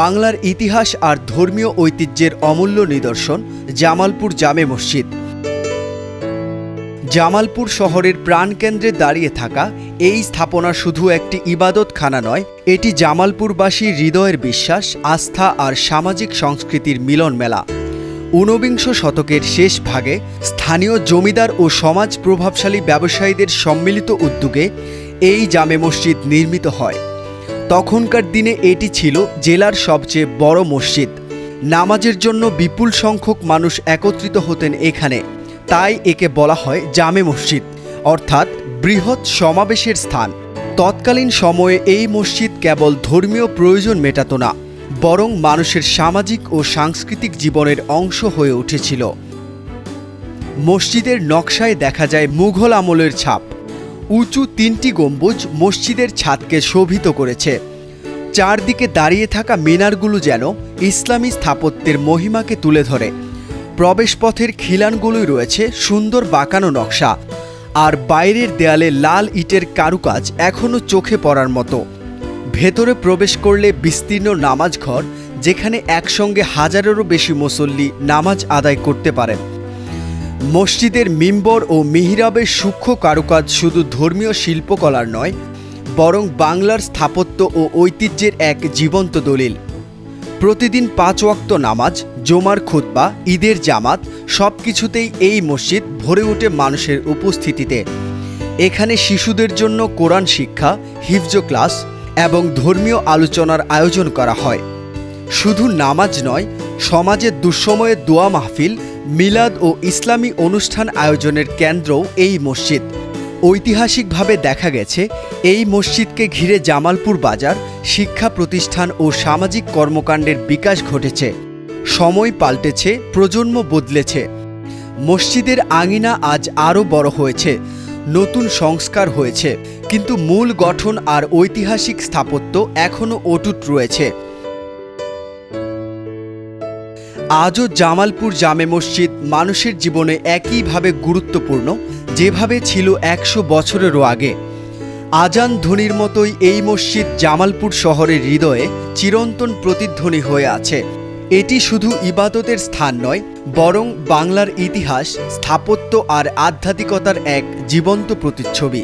বাংলার ইতিহাস আর ধর্মীয় ঐতিহ্যের অমূল্য নিদর্শন জামালপুর জামে মসজিদ। জামালপুর শহরের প্রাণকেন্দ্রে দাঁড়িয়ে থাকা এই স্থাপনা শুধু একটি ইবাদতখানা নয়, এটি জামালপুরবাসীর হৃদয়ের বিশ্বাস, আস্থা আর সামাজিক সংস্কৃতির মিলন মেলা। ঊনবিংশ শতকের শেষ ভাগে স্থানীয় জমিদার ও সমাজ প্রভাবশালী ব্যবসায়ীদের সম্মিলিত উদ্যোগে এই জামে মসজিদ নির্মিত হয়। তখনকার দিনে এটি ছিল জেলার সবচেয়ে বড় মসজিদ। নামাজের জন্য বিপুল সংখ্যক মানুষ একত্রিত হতেন এখানে। তাই একে বলা হয় জামে মসজিদ, অর্থাৎ বৃহৎ সমাবেশের স্থান। তৎকালীন সময়ে এই মসজিদ কেবল ধর্মীয় প্রয়োজন মেটাতো না, বরং মানুষের সামাজিক ও সাংস্কৃতিক জীবনের অংশ হয়ে উঠেছিল। মসজিদের নকশায় দেখা যায় মুঘল আমলের ছাপ। উঁচু তিনটি গম্বুজ মসজিদের ছাদকে শোভিত করেছে। চারদিকে দাঁড়িয়ে থাকা মিনারগুলো যেন ইসলামী স্থাপত্যের মহিমাকে তুলে ধরে। প্রবেশপথের খিলানগুলোই রয়েছে সুন্দর বাঁকানো নকশা। আর বাইরের দেয়ালে লাল ইটের কারুকাজ এখনও চোখে পড়ার মতো। ভেতরে প্রবেশ করলে বিস্তীর্ণ নামাজ ঘর যেখানে একসঙ্গে হাজারেরও বেশি মুসল্লি নামাজ আদায় করতে পারেন। মসজিদের মিম্বর ও মিহিরাবের সূক্ষ্ম কারুকাজ শুধু ধর্মীয় শিল্পকলার নয়, বরং বাংলার স্থাপত্য ও ঐতিহ্যের এক জীবন্ত দলিল। প্রতিদিন পাঁচ ওয়াক্ত নামাজ, জমার খুতবা, ঈদের জামাত সব কিছুতেই এই মসজিদ ভরে ওঠে মানুষের উপস্থিতিতে। এখানে শিশুদের জন্য কোরআন শিক্ষা, হিফজ ক্লাস এবং ধর্মীয় আলোচনার আয়োজন করা হয়। শুধু নামাজ নয় সমাজের দুঃসময়ে দোয়া মাহফিল, মিলাদ ও ইসলামী অনুষ্ঠান আয়োজনের কেন্দ্রও এই মসজিদ। ঐতিহাসিকভাবে দেখা গেছে, এই মসজিদকে ঘিরে জামালপুর বাজার, শিক্ষা প্রতিষ্ঠান ও সামাজিক কর্মকাণ্ডের বিকাশ ঘটেছে। সময় পাল্টেছে, প্রজন্ম বদলেছে। মসজিদের আঙিনা আজ আরও বড় হয়েছে, নতুন সংস্কার হয়েছে, কিন্তু মূল গঠন আর ঐতিহাসিক স্থাপত্য এখনও অটুট রয়েছে। আজও জামালপুর জামে মসজিদ মানুষের জীবনে একইভাবে গুরুত্বপূর্ণ, যেভাবে ছিল একশো বছরেরও আগে। আজান ধ্বনির মতোই এই মসজিদ জামালপুর শহরের হৃদয়ে চিরন্তন প্রতিধ্বনি হয়ে আছে। এটি শুধু ইবাদতের স্থান নয়, বরং বাংলার ইতিহাস, স্থাপত্য আর আধ্যাত্মিকতার এক জীবন্ত প্রতিচ্ছবি।